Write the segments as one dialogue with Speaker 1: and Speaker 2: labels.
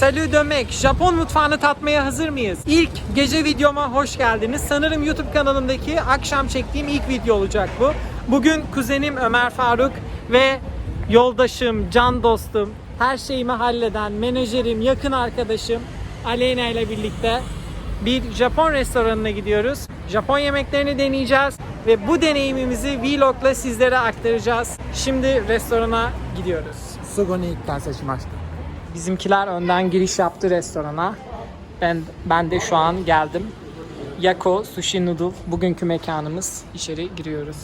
Speaker 1: Salü Dömek. Japon mutfağını tatmaya hazır mıyız? İlk gece videoma hoş geldiniz. Sanırım YouTube kanalımdaki akşam çektiğim ilk video olacak bu. Bugün kuzenim Ömer Faruk ve yoldaşım, can dostum, her şeyimi halleden menajerim, yakın arkadaşım Aleyna ile birlikte bir Japon restoranına gidiyoruz. Japon yemeklerini deneyeceğiz ve bu deneyimimizi vlogla sizlere aktaracağız. Şimdi restorana gidiyoruz.
Speaker 2: Sugoni kansashimashita.
Speaker 1: Bizimkiler önden giriş yaptı restorana. Ben ben de şu an geldim. Yako Sushi Noodle bugünkü mekanımız. İçeri giriyoruz.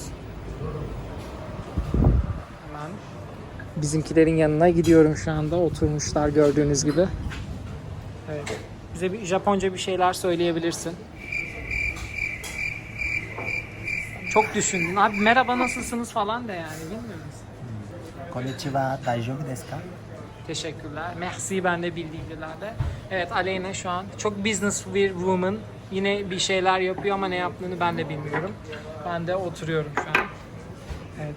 Speaker 1: Hemen bizimkilerin yanına gidiyorum şu anda. Oturmuşlar gördüğünüz gibi. Evet. Bize bir Japonca bir şeyler söyleyebilirsin. Çok düşündün. Abi merhaba nasılsınız falan da yani bilmiyor musun?
Speaker 2: Konnichiwa, daijoubu desu
Speaker 1: Teşekkürler. Merci ben de bildiğim dilerde. Evet Aleyna şu an çok business bir woman. Yine bir şeyler yapıyor ama ne yaptığını ben de bilmiyorum. Ben de oturuyorum şu an. Evet.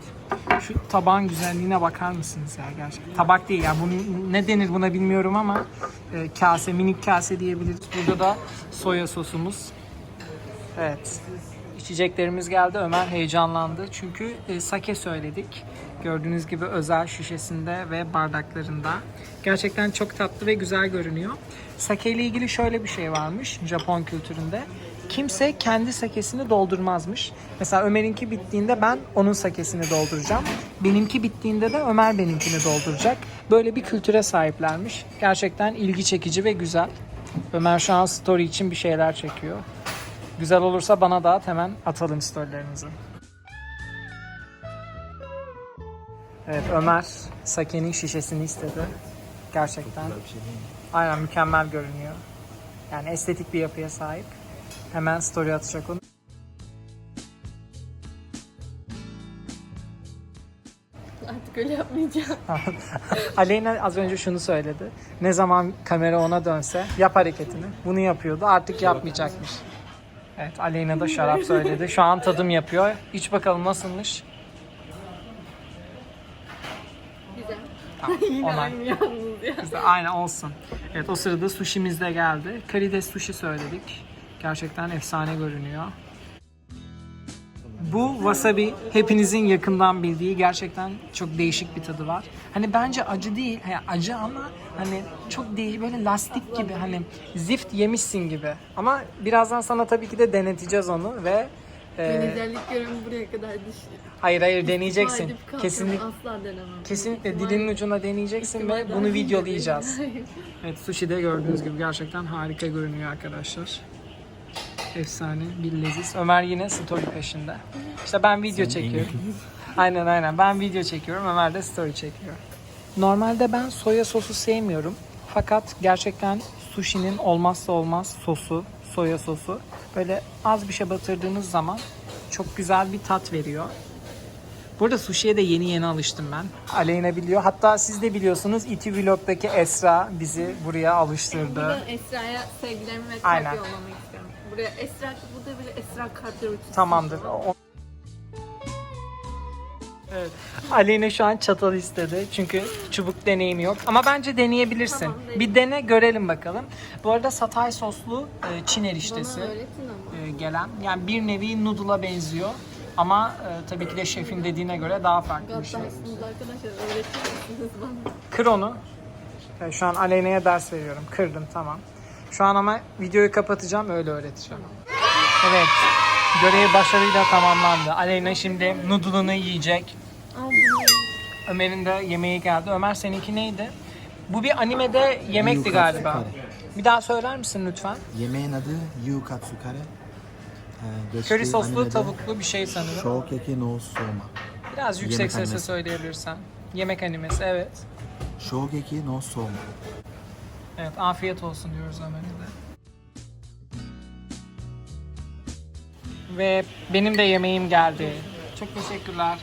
Speaker 1: Şu tabağın güzelliğine bakar mısınız ya gerçekten? Tabak değil ya. Bunun ne denir buna bilmiyorum ama e, kase, minik kase diyebiliriz. Burada da soya sosumuz. Evet. İçeceklerimiz geldi. Ömer heyecanlandı. Çünkü e, sake söyledik. Gördüğünüz gibi özel şişesinde ve bardaklarında. Gerçekten çok tatlı ve güzel görünüyor. Sake ile ilgili şöyle bir şey varmış Japon kültüründe. Kimse kendi sakesini doldurmazmış. Mesela Ömer'inki bittiğinde ben onun sakesini dolduracağım. Benimki bittiğinde de Ömer benimkini dolduracak. Böyle bir kültüre sahiplermiş. Gerçekten ilgi çekici ve güzel. Ömer şu an story için bir şeyler çekiyor. Güzel olursa bana da hemen atalım storylerinizi. Evet Ömer Sake'nin şişesini istedi. Gerçekten. Aynen mükemmel görünüyor. Yani estetik bir yapıya sahip. Hemen story atacak onu.
Speaker 3: Artık öyle yapmayacağım.
Speaker 1: Aleyna az önce şunu söyledi. Ne zaman kamera ona dönse yap hareketini. Bunu yapıyordu. Artık yapmayacakmış. Evet Aleyna da şarap söyledi. Şu an tadım yapıyor. İç bakalım nasılmış. Tamam, onay.
Speaker 3: yalnız ya.
Speaker 1: Güzel, aynen olsun. Evet o sırada sushimiz de geldi. Karides sushi söyledik. Gerçekten efsane görünüyor. Bu wasabi hepinizin yakından bildiği gerçekten çok değişik bir tadı var. Hani bence acı değil, yani acı ama hani çok değişik böyle lastik gibi hani zift yemişsin gibi. Ama birazdan sana tabii ki de deneteceğiz onu ve e,
Speaker 3: Menajerlik görevimi buraya kadar düş.
Speaker 1: hayır hayır deneyeceksin.
Speaker 3: Kalkmam,
Speaker 1: Kesinlikle
Speaker 3: Asla denemem.
Speaker 1: kesinlikle
Speaker 3: İhtimal-
Speaker 1: dilinin ucuna deneyeceksin ve
Speaker 3: ihtimal
Speaker 1: bunu videolayacağız.
Speaker 3: değil.
Speaker 1: Evet sushi de gördüğünüz gibi gerçekten harika görünüyor arkadaşlar. Efsane bir leziz. Ömer yine story peşinde. İşte ben video çekiyorum. Aynen aynen ben video çekiyorum Ömer de story çekiyor. Normalde ben soya sosu sevmiyorum. Fakat gerçekten sushi'nin olmazsa olmaz sosu, soya sosu. Böyle az bir şey batırdığınız zaman çok güzel bir tat veriyor. Burada sushi'ye de yeni yeni alıştım ben. Aleyna biliyor. Hatta siz de biliyorsunuz İTÜ Vlog'daki Esra bizi buraya alıştırdı.
Speaker 3: Buradan Esra'ya sevgilerimi ve kalp yollamak istiyorum. Buraya Esra, burada bile Esra uçuşsun.
Speaker 1: Tamamdır. O- Evet. Aleyna şu an çatal istedi. Çünkü çubuk deneyimi yok. Ama bence deneyebilirsin.
Speaker 3: Tamam,
Speaker 1: bir dene görelim bakalım. Bu arada satay soslu e, Çin eriştesi e, gelen. Yani bir nevi noodle'a benziyor. Ama e, tabii ki de şefin dediğine göre daha farklı bir şey.
Speaker 3: Arkadaşlar bana?
Speaker 1: Kır onu. Evet, şu an Aleyna'ya ders veriyorum. Kırdım tamam. Şu an ama videoyu kapatacağım öyle öğreteceğim. Evet. Görev başarıyla tamamlandı. Aleyna şimdi noodle'ını yiyecek. Ömer'in de yemeği geldi. Ömer seninki neydi? Bu bir animede yemekti galiba. Bir daha söyler misin lütfen?
Speaker 2: Yemeğin adı Yukatsu Kare. Ee, geçtiği
Speaker 1: Köri soslu
Speaker 2: animede
Speaker 1: tavuklu bir şey sanırım.
Speaker 2: Shokeki no Soma.
Speaker 1: Biraz yüksek
Speaker 2: Yemek
Speaker 1: sesle
Speaker 2: animesi.
Speaker 1: söyleyebilirsen. Yemek animesi evet.
Speaker 2: Shokeki no Soma.
Speaker 1: Evet afiyet olsun diyoruz Ömer'e de. Ve benim de yemeğim geldi. Çok teşekkürler.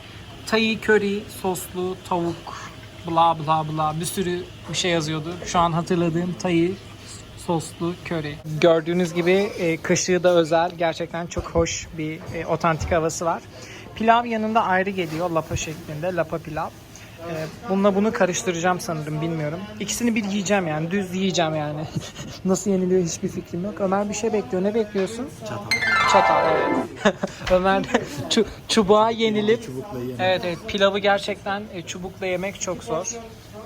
Speaker 1: Tayi köri, soslu, tavuk, bla bla bla bir sürü bir şey yazıyordu. Şu an hatırladığım tayi soslu köri. Gördüğünüz gibi e, kaşığı da özel. Gerçekten çok hoş bir e, otantik havası var. Pilav yanında ayrı geliyor lapa şeklinde. Lapa pilav. Ee, bununla bunu karıştıracağım sanırım bilmiyorum. İkisini bir yiyeceğim yani düz yiyeceğim yani. Nasıl yeniliyor hiçbir fikrim yok. Ömer bir şey bekliyor. Ne bekliyorsun?
Speaker 2: Çatal.
Speaker 1: Çatal evet. Ömer de çu- çubuğa yenilip
Speaker 2: Çubukla yemek.
Speaker 1: Evet evet pilavı gerçekten e, çubukla yemek çok zor.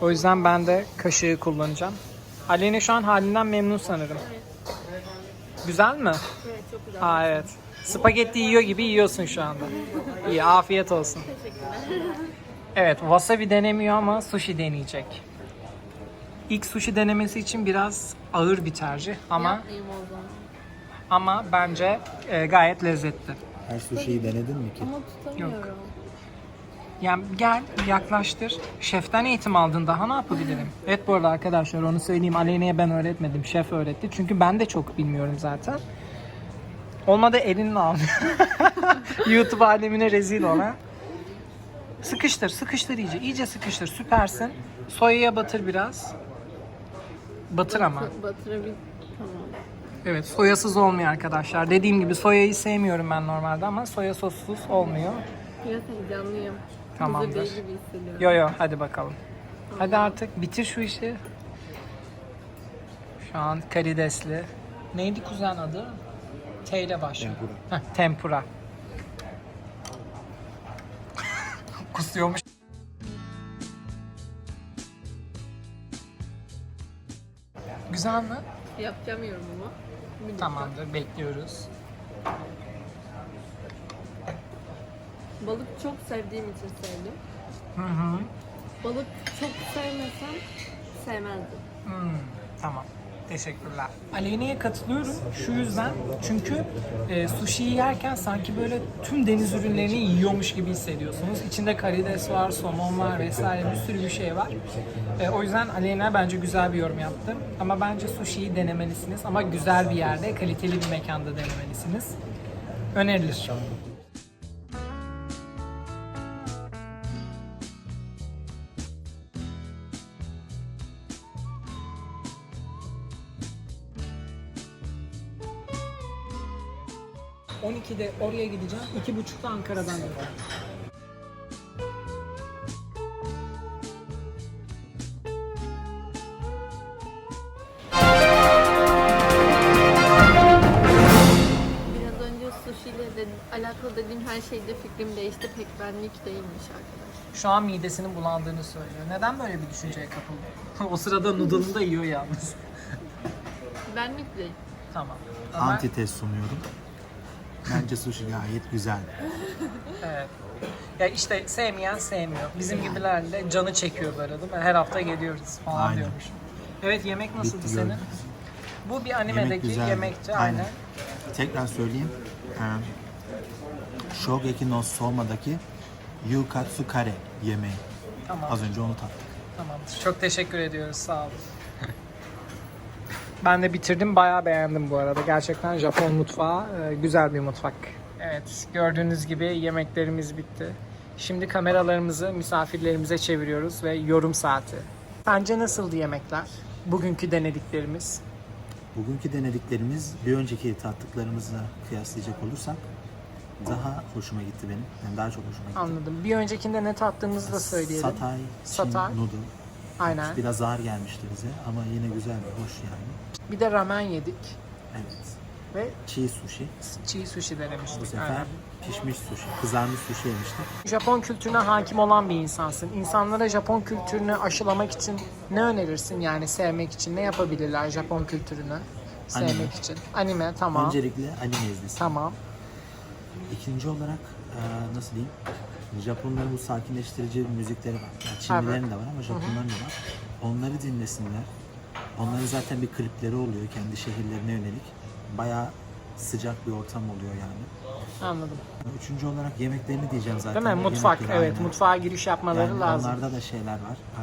Speaker 1: O yüzden ben de kaşığı kullanacağım. Aleyna şu an halinden memnun sanırım. Güzel mi?
Speaker 3: Evet çok güzel.
Speaker 1: Ha evet. Spagetti yiyor gibi yiyorsun şu anda. İyi afiyet olsun. Evet wasabi denemiyor ama sushi deneyecek. İlk sushi denemesi için biraz ağır bir tercih ama
Speaker 3: Yapmayayım o zaman.
Speaker 1: ama bence e, gayet lezzetli.
Speaker 2: Her sushi'yi denedin mi ki?
Speaker 3: Ama tutamıyorum.
Speaker 1: Yani gel yaklaştır. Şeften eğitim aldın daha ne yapabilirim? Evet bu arada arkadaşlar onu söyleyeyim. Aleyna'ya ben öğretmedim. Şef öğretti. Çünkü ben de çok bilmiyorum zaten. Olmadı elinle al. YouTube alemine rezil ona. Sıkıştır, sıkıştır iyice. İyice sıkıştır. Süpersin. Soyaya batır biraz. Batır ama.
Speaker 3: Batırabil. Tamam.
Speaker 1: Evet soyasız olmuyor arkadaşlar. Dediğim gibi soyayı sevmiyorum ben normalde ama soya sossuz olmuyor.
Speaker 3: Biraz heyecanlıyım.
Speaker 1: Tamamdır.
Speaker 3: Değil gibi hissediyorum.
Speaker 1: Yo yo hadi bakalım. Hadi artık bitir şu işi. Şu an karidesli. Neydi kuzen adı? T ile başlıyor.
Speaker 2: Tempura.
Speaker 1: Heh, tempura. Kusuyormuş. Güzel mi?
Speaker 3: Yapacağım yorumumu. Bir.
Speaker 1: Tamamdır bekliyoruz.
Speaker 3: Balık çok sevdiğim için sevdim.
Speaker 1: Hı hı.
Speaker 3: Balık çok sevmesem sevmezdim.
Speaker 1: Hmm, tamam. Teşekkürler. Aleyna'ya katılıyorum şu yüzden çünkü e, sushi'yi yerken sanki böyle tüm deniz ürünlerini yiyormuş gibi hissediyorsunuz. İçinde karides var, somon var vesaire bir sürü bir şey var. E, o yüzden Aleyna bence güzel bir yorum yaptı. Ama bence sushi'yi denemelisiniz ama güzel bir yerde, kaliteli bir mekanda denemelisiniz. Önerilir. ...12'de oraya gideceğim. 2.30'da Ankara'dan döneceğim.
Speaker 3: Biraz önce sushi ile de, alakalı dediğim her şeyde fikrim değişti. Pek benlik değilmiş arkadaşlar.
Speaker 1: Şu an midesinin bulandığını söylüyor. Neden böyle bir düşünceye kapıldı? o sırada noodle'ını da yiyor yalnız.
Speaker 3: Benlik değil.
Speaker 1: tamam. Ama,
Speaker 2: Antites sunuyorum. Bence sushi gayet güzel.
Speaker 1: evet. Ya işte sevmeyen sevmiyor. Bizim gibilerle canı çekiyor böyle değil mi? Her hafta geliyoruz falan
Speaker 2: Aynen.
Speaker 1: diyormuş. Evet yemek nasıldı
Speaker 2: Bitti,
Speaker 1: senin?
Speaker 2: gördüm.
Speaker 1: Bu bir animedeki
Speaker 2: güzeldi.
Speaker 1: yemekti aynen.
Speaker 2: Tekrar söyleyeyim. Ee, Shogeki no Soma'daki Yukatsu Kare yemeği.
Speaker 1: Tamam.
Speaker 2: Az önce onu tattık.
Speaker 1: Tamamdır. Çok teşekkür ediyoruz. Sağ olun. Ben de bitirdim. Bayağı beğendim bu arada. Gerçekten Japon mutfağı e, güzel bir mutfak. Evet, gördüğünüz gibi yemeklerimiz bitti. Şimdi kameralarımızı misafirlerimize çeviriyoruz ve yorum saati. Sence nasıldı yemekler? Bugünkü denediklerimiz.
Speaker 2: Bugünkü denediklerimiz bir önceki tattıklarımızla kıyaslayacak olursak daha hoşuma gitti benim. Yani daha çok hoşuma gitti.
Speaker 1: Anladım. Bir öncekinde ne tattığımızı da söyleyelim.
Speaker 2: Satay, Çin
Speaker 1: Satay.
Speaker 2: noodle.
Speaker 1: Aynen.
Speaker 2: Biraz ağır gelmişti bize ama yine güzel ve hoş yani.
Speaker 1: Bir de ramen yedik
Speaker 2: Evet.
Speaker 1: ve
Speaker 2: Çiğ sushi.
Speaker 1: çiğ sushi denemiştik.
Speaker 2: Bu sefer
Speaker 1: Aynen.
Speaker 2: pişmiş sushi, kızarmış sushi yemiştik.
Speaker 1: Japon kültürüne hakim olan bir insansın. İnsanlara Japon kültürünü aşılamak için ne önerirsin yani sevmek için ne yapabilirler Japon kültürünü sevmek
Speaker 2: Anime.
Speaker 1: için? Anime tamam.
Speaker 2: Öncelikle anime izlesin.
Speaker 1: Tamam.
Speaker 2: İkinci olarak e, nasıl diyeyim? Japonların bu sakinleştirici müzikleri var. Yani Çinlilerin de var ama Japonların da var. Onları dinlesinler. Onların zaten bir klipleri oluyor kendi şehirlerine yönelik. Bayağı sıcak bir ortam oluyor yani.
Speaker 1: Anladım.
Speaker 2: Üçüncü olarak yemeklerini diyeceğim zaten.
Speaker 1: Değil mi? Mutfak
Speaker 2: Yemekleri,
Speaker 1: evet
Speaker 2: aynen.
Speaker 1: mutfağa giriş yapmaları
Speaker 2: Yani
Speaker 1: lazım.
Speaker 2: onlarda da şeyler var. e,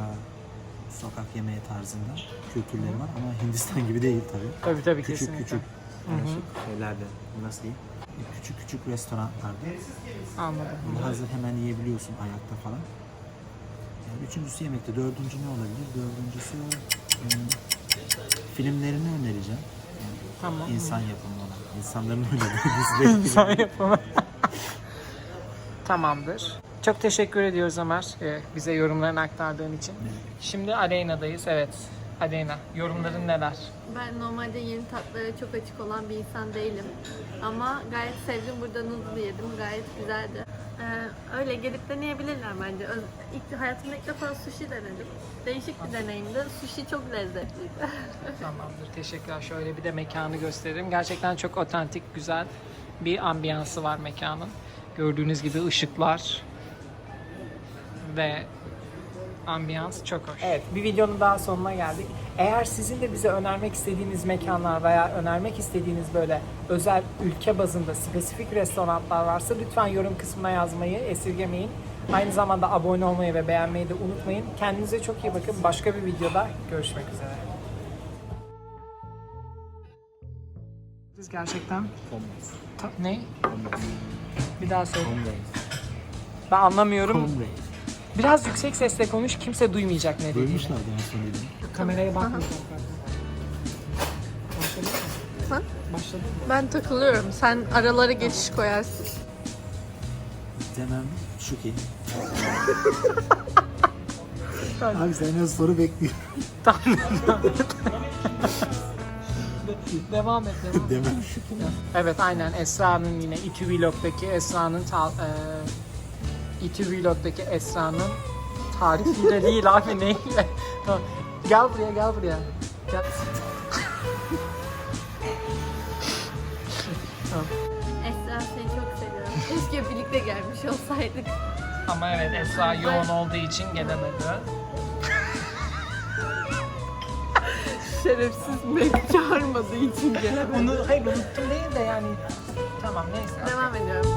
Speaker 2: sokak yemeği tarzında kültürleri var ama Hindistan gibi değil tabii.
Speaker 1: Tabii tabii
Speaker 2: Küçük
Speaker 1: kesinlikle.
Speaker 2: küçük karışık şeylerde nasıl diyeyim? Küçük küçük restoranlarda
Speaker 1: Anladım.
Speaker 2: hazır hemen yiyebiliyorsun ayakta falan. Yani üçüncüsü yemekte. Dördüncü ne olabilir? Dördüncüsü hmm, filmlerini önereceğim. Yani
Speaker 1: Tamam.
Speaker 2: insan yapımı olan. insanların oynadığı dizileri.
Speaker 1: İnsan yapımı. Tamamdır. Çok teşekkür ediyoruz Ömer e, bize yorumlarını aktardığın için. Şimdi Aleyna'dayız. Evet. Aleyna yorumların neler?
Speaker 3: Ben normalde yeni tatlara çok açık olan bir insan değilim. Ama gayet sevdim. Burada noodle yedim. Gayet güzeldi. Ee, öyle gelip deneyebilirler bence. Öz- İlk, hayatımda ilk defa sushi denedim. Değişik bir deneyimdi. Sushi çok lezzetliydi.
Speaker 1: Tamamdır. Teşekkürler. Şöyle bir de mekanı göstereyim. Gerçekten çok otantik, güzel bir ambiyansı var mekanın. Gördüğünüz gibi ışıklar ve ambiyans çok hoş. Evet, bir videonun daha sonuna geldik. Eğer sizin de bize önermek istediğiniz mekanlar veya önermek istediğiniz böyle özel ülke bazında spesifik restoranlar varsa lütfen yorum kısmına yazmayı esirgemeyin. Aynı zamanda abone olmayı ve beğenmeyi de unutmayın. Kendinize çok iyi bakın. Başka bir videoda görüşmek üzere. Biz gerçekten Ta- ne? Bir daha söyle. Ben anlamıyorum. Biraz yüksek sesle konuş. Kimse duymayacak ne dediğini.
Speaker 2: Duymuşlardı en son dediğini.
Speaker 1: Kameraya bakmayacak. Başladı mı?
Speaker 3: Ha?
Speaker 1: Başladı mı?
Speaker 3: Ben takılıyorum. Sen aralara geçiş koyarsın.
Speaker 2: Demem şu ki. Abi senden soru bekliyorum.
Speaker 1: Tamam. devam et, devam et.
Speaker 2: Demem şu ki.
Speaker 1: Evet aynen Esra'nın yine İTÜ Vlog'daki Esra'nın ta, e, İTÜ Vlog'daki Esra'nın tarifiyle değil abi neyle? Tamam. Gel buraya gel buraya. Gel.
Speaker 3: Esra seni çok seviyorum. Keşke birlikte gelmiş olsaydık.
Speaker 1: Ama evet Esra yoğun olduğu için gelemedi.
Speaker 3: Şerefsiz Mac çağırmadığı için gelemedim.
Speaker 1: Onu hayır unuttum değil de yani tamam neyse.
Speaker 3: Devam ediyorum.